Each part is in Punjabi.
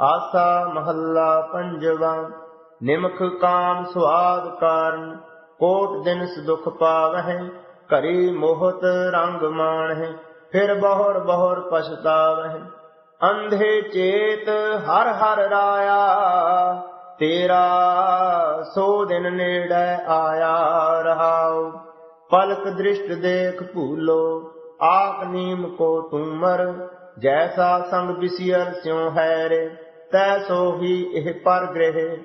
ਆਸਾ ਮਹੱਲਾ ਪੰਜਵਾ, ਨਿਮਖ ਕਾਮ ਸੁਆਦ ਕਾਰਨ, ਕੋਟ ਦਿਨ ਦੁਖ ਪਾਵਹਿ, ਘਰੀ ਮੋਹਤ ਰੰਗ ਮਾਣਹਿ, ਫਿਰ ਬਹੁਰ ਬਹੁਰ ਪਛਤਾਵਹਿ। ਅੰਧੇ ਚੇਤ ਹਰ ਹਰ ਰਾਇਆ, ਤੇਰਾ ਸੋ ਦਿਨ ਨੇੜੇ ਆਇਆ ਰਹਾਉ। ਪਲਕ ਦ੍ਰਿਸ਼ਟ ਦੇਖ ਭੂਲੋ, ਆਪ ਨੀਮ ਕੋ ਤੁਮਰ, ਜੈਸਾ ਸੰਗ ਬਿਸਿਅਰ ਸਿਉ ਹੈ ਰੇ ਤੈ ਸੋ ਹੀ ਇਹ ਪਰ ਗ੍ਰਹਿ।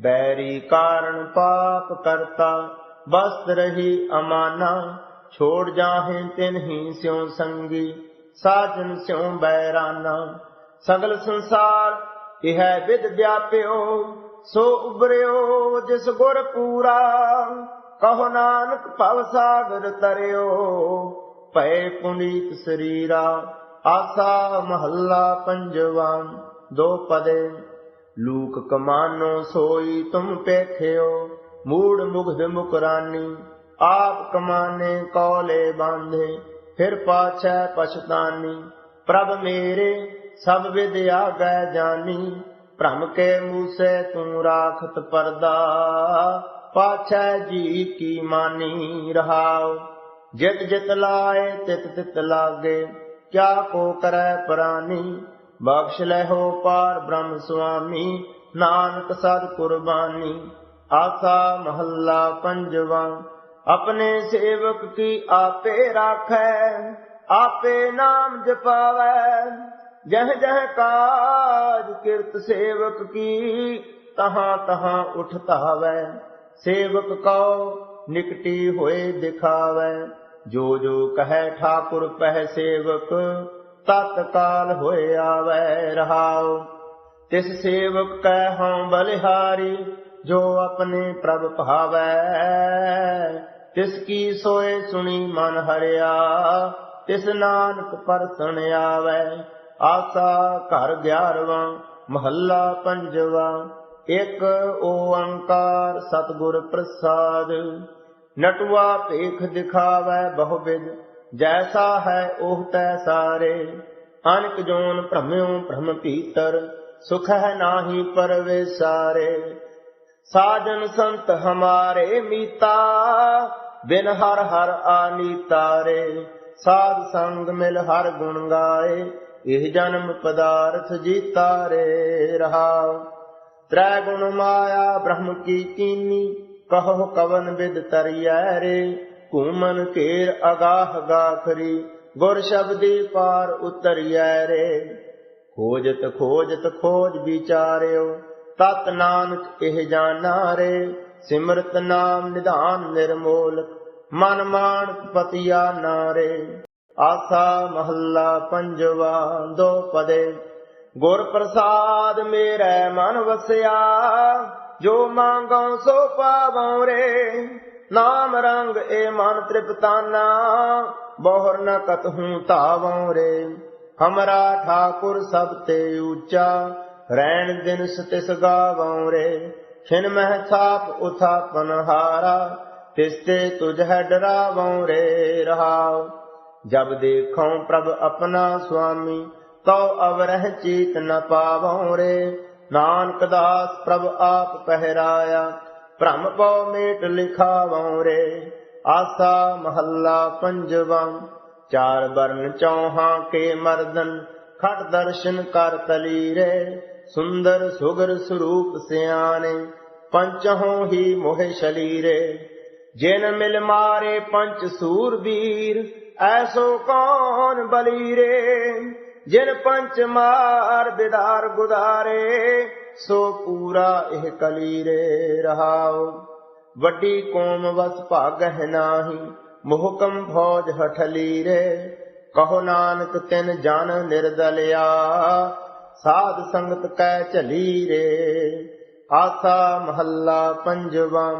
ਬੈਰੀ ਕਾਰਨ ਪਾਪ ਕਰਤਾ ਬਸਤ ਰਹੀ ਅਮਾਨਾ। ਛੋੜ ਜਾਹੇ ਤਿਨ ਹੀ ਸਿਉ ਸੰਗੀ, ਸਾਜਨ ਸਿਉ ਬੈਰਾਨਾ। ਸਗਲ ਸੰਸਾਰ ਇਹ ਵਿਦ ਵਿਆਪਿਓ, ਸੋ ਉਬਰਿਓ ਜਿਸ ਗੁਰ ਪੂਰਾ। ਕਹੋ ਨਾਨਕ ਭਵ ਸਾਗਰ ਤਰਿਓ ਭੈ ਪੁਨੀਤ ਸਰੀਰਾ, ਆਸਾ ਮਹੱਲਾ ਪੰਜਵਾ। ਦੋ ਪਦੇ। ਲੂਕ ਕਮਾਨੋ ਸੋਈ ਤੁਮ ਪੇਖਿਓ, ਮੂੜ ਮੁਗਧ ਮੁਕਰਾਨੀ। ਆਪ ਕਮਾਨੇ ਕੌਲੇ ਬਾਂਧੇ, ਫਿਰ ਪਾਛੈ ਪਛਤਾਨੀ। ਪ੍ਰਭ ਮੇਰੇ, ਸਭ ਵਿਦਿਆ ਆਗੈ ਜਾਨੀ। ਭ੍ਰਮ ਕੇ ਮੂਸੇ ਤੂੰ ਰਾਖਤ ਪਰਦਾ, ਪਾਛੈ ਜੀ ਕੀ ਮਾਨੀ ਰਹਾਉ। ਜਿਤ ਜਿਤ ਲਾਏ ਤਿਤ ਤਿਤ ਲਾਗੇ, ਕਿਆ ਕੋ ਕਰੈ ਪ੍ਰਾਨੀ। ਬਖਸ਼ ਲੈਹੋ ਪਾਰ ਬ੍ਰਹਮ ਸੁਆਮੀ, ਨਾਨਕ ਸਦ ਕੁਰਬਾਨੀ। ਆਸਾ ਮਹੱਲਾ ਪੰਜਵਾ, ਆਪਣੇ ਸੇਵਕ ਕੀ ਆਪੇ ਰਾਖੈ, ਆਪੇ ਨਾਮ ਜਪਾਵੈ। ਜਹ ਜਹ ਕਾਜ ਕਿਰਤ ਸੇਵਕ ਕੀ, ਤਹਾਂ ਤਹਾਂ ਉਠ ਸੇਵਕ ਕਉ, ਨਿਕਟੀ ਹੋਏ ਦਿਖਾਵੈ। ਜੋ ਜੋ ਕਹੈ ਠਾਕੁਰ ਪਹਿ ਸੇਵਕ ਤਤਕਾਲ ਹੋਏ ਆਵੈ ਰਹਾਉ। ਤਿਸ ਸੇਵਕ ਕੈ ਹਉ ਬਲਿਹਾਰੀ, ਜੋ ਆਪਣੇ ਪ੍ਰਭ ਭਾਵੈ। ਤਿਸ ਕੀ ਸੋਏ ਸੁਣੀ ਮਨ ਹਰਿਆ, ਤਿਸ ਨਾਨਕ ਪਰਸਣ ਆਵੈ। ਆਸਾ ਘਰ 11ਵਾਂ ਮਹੱਲਾ ਪੰਜਵਾ, ਇੱਕ ਓੰਕਾਰ ਸਤਿਗੁਰ ਪ੍ਰਸਾਦ। ਨਟਵਾ ਭੇਖ ਦਿਖਾਵੈ ਬਹੁ ਵਿਦ ਜੈਸਾ ਹੈ ਉਹ ਤੈ ਸਾਰੇ ਅਨਕ ਜੋਨ ਭ੍ਰਮਿਓ ਭ੍ਰਮ ਭੀਤਰ, ਸੁਖ ਹੈ ਨਾਹੀ ਪਰਵੇਸਾਰੇ। ਸਾਜਨ ਸੰਤ ਹਮਾਰੇ ਮੀਤਾ, ਬਿਨ ਹਰ ਹਰ ਆਨੀਤਾਰੇ ਸਾਧ ਸੰਗ ਮਿਲ ਹਰ ਗੁਣ ਗਾਏ, ਇਹ ਜਨਮ ਪਦਾਰਥ ਜੀਤਾ ਰੇ ਰਹਾ ਤ੍ਰੈ ਗੁਣ ਮਾਇਆ ਬ੍ਰਹਮ ਕੀ ਕੀਨੀ, ਕਹੋ ਕਵਨ ਵਿਦ ਤਰਿਐ ਰੇ। ਘੂਮਨ ਘੇਰ ਅਗਾਹ ਗਾਖਰੀ, ਗੁਰ ਸ਼ਬਦੀ ਪਾਰ ਉਤਰਿਐ ਰੇ। ਖੋਜਤ ਖੋਜਤ ਖੋਜ ਵਿਚਾਰਿਓ, ਤਤ ਨਾਨਕ ਇਹ ਜਾਣਾ ਰੇ। ਸਿਮਰਤ ਨਾਮ ਨਿਧਾਨ ਨਿਰਮੋਲ, ਮਨ ਮਾਨ ਪਤਿਆ ਨਾਰੇ ਆਸਾ ਮਹੱਲਾ ਪੰਜਵਾ, ਦੋ ਪਦੇ। ਗੁਰ ਪ੍ਰਸਾਦ ਮੇਰੇ ਮਨ ਵਸਿਆ, ਜੋ ਮੰਗਉ ਸੋ ਪਾਵਉ ਰੇ। ਨਾਮ ਰੰਗ ਏ ਮਨ ਤ੍ਰਿਪਤਾਨਾ, ਬਹੁਰ ਨ ਕਤਹੂ ਧਾਵਉ ਰੇ। ਹਮਰਾ ਠਾਕੁਰ ਸਭ ਤੇ ਉੱਚਾ, ਰੈਣ ਦਿਨ ਸਤਿਸ ਗਾਵਉ ਰੇ। ਖਿਨ ਮਹਿ ਥਾਪ ਉਥਾ ਹਾਰਾ ਤਿਸ ਤੇ ਤੁਝ ਹੈ ਡਰਾਵਉ ਰੇ ਰਹਾਉ। ਜਬ ਦੇਖਉ ਪ੍ਰਭ ਆਪਣਾ ਸੁਆਮੀ, ਤਉ ਅਵਰਹ ਚੀਤ ਨ ਪਾਵਉ ਰੇ। ਨਾਨਕ ਦਾਸ ਪ੍ਰਭ ਆਪ ਪਹਿਰਾਇਆ ਭ੍ਰਮ ਪਉ ਮੇਟ ਲਿਖਾਵਉ ਰੇ। ਆਸਾ ਮਹੱਲਾ ਪੰਜਵਾ। ਚਾਰ ਬਰਨ ਚੌਹਾਂ ਕੇ ਮਰਦਨ, ਖਟ ਦਰਸ਼ਨ ਕਰ ਤਲੀਰੇ ਸੁੰਦਰ ਸੁਗਰ ਸਰੂਪ ਸਿਆਣੇ, ਪੰਚਹੋਂ ਹੀ ਮੋਹਿ ਸ਼ਲੀਰੇ। ਜਿਨ ਮਿਲ ਮਾਰੇ ਪੰਚ ਸੂਰਬੀਰ, ਐਸੋ ਕੌਣ ਬਲੀਰੇ? ਜਿਨ ਪੰਚ ਮਾਰ ਬਿਦਾਰ ਗੁਦਾਰੇ ਸੋ ਪੂਰਾ ਇਹ ਕਲੀਰੇ ਰਹਾਉ ਵੱਡੀ ਕੌਮ ਵਸ ਭਾਗਹਿ ਨਾਹੀ, ਮੁਹਕਮ ਫੌਜ ਹਠਲੀਰੇ ਕਹੋ ਨਾਨਕ, ਤਿਨ ਜਨ ਨਿਰਦਲਿਆ, ਸਾਧ ਸੰਗਤ ਕੈ ਝਲੀ ਰੇ ਆਸਾ ਮਹੱਲਾ ਪੰਜਵਾ,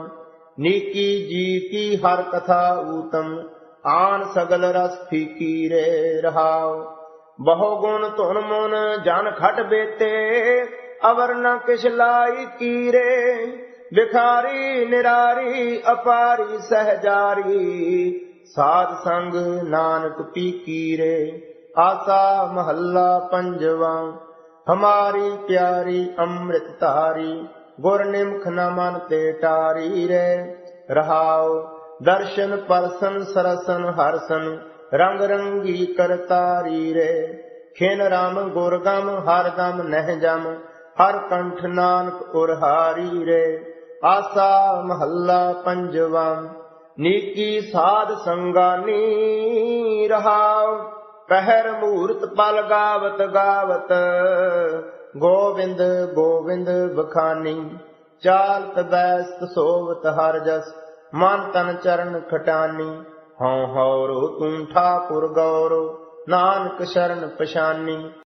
ਨੀਕੀ ਜੀ ਕੀ ਹਰ ਕਥਾ ਊਤਮ, ਆਨ ਸਗਲ ਰਸ ਫੀਕੀ ਰੇ ਰਹਾਉ ਬਹੁ ਗੁਣ ਧੁਨ ਮਨ ਜਨ ਖਟ ਬੇਤੇ ਅਵਰ ਨ ਕਿਛ ਲਾਈ ਕੀਰੇ। ਵਿਖਾਰੀ ਨਿਰਾਰੀ, ਅਪਾਰੀ, ਸਹਜਾਰੀ। ਸਾਧ ਸੰਗ ਨਾਨਕ ਪੀ ਕੀਰੇ। ਆਸਾ ਮਹੱਲਾ ਪੰਜਵਾ। ਹਮਾਰੀ ਪਿਆਰੀ ਅੰਮ੍ਰਿਤ ਧਾਰੀ, ਗੁਰ ਨਿਮਖ ਨ ਮਨ ਤੇ ਟਾਰੀ ਰੇ। ਰਹਾਉ ਦਰਸ਼ਨ ਪਰਸਨ ਸਰਸਨ ਹਰਸਨ, ਰੰਗ ਰੰਗੀ ਕਰਤਾਰੀ ਰੇ। ਖਿਨ ਰਾਮ ਗੁਰਗਮ ਹਰ ਦਮ ਨਹਿ ਜਮ। ਹਰ ਕੰਠ ਨਾਨਕ ਉਰਹਾਰੀ ਰੇ। ਆਸਾ ਮਹੱਲਾ ਪੰਜਵਾ, ਨੀਕੀ ਸਾਧ ਸੰਗਾਨੀ ਰਹਾਉ। ਪਹਿਰ ਮੂਰਤ ਪਲ ਗਾਵਤ ਗਾਵਤ, ਗੋਵਿੰਦ ਗੋਵਿੰਦ ਬਖਾਨੀ ਚਾਲਤ ਬੈਸਤ ਸੋਵਤ ਹਰ ਜਸ, ਮਨ ਤਨ ਚਰਨ ਖਟਾਨੀ। ਹਉ ਹਉ ਰੋ ਤੂੰ ਠਾਕੁਰ ਗੌਰੋ, ਨਾਨਕ ਸ਼ਰਨ ਪਛਾਨੀ।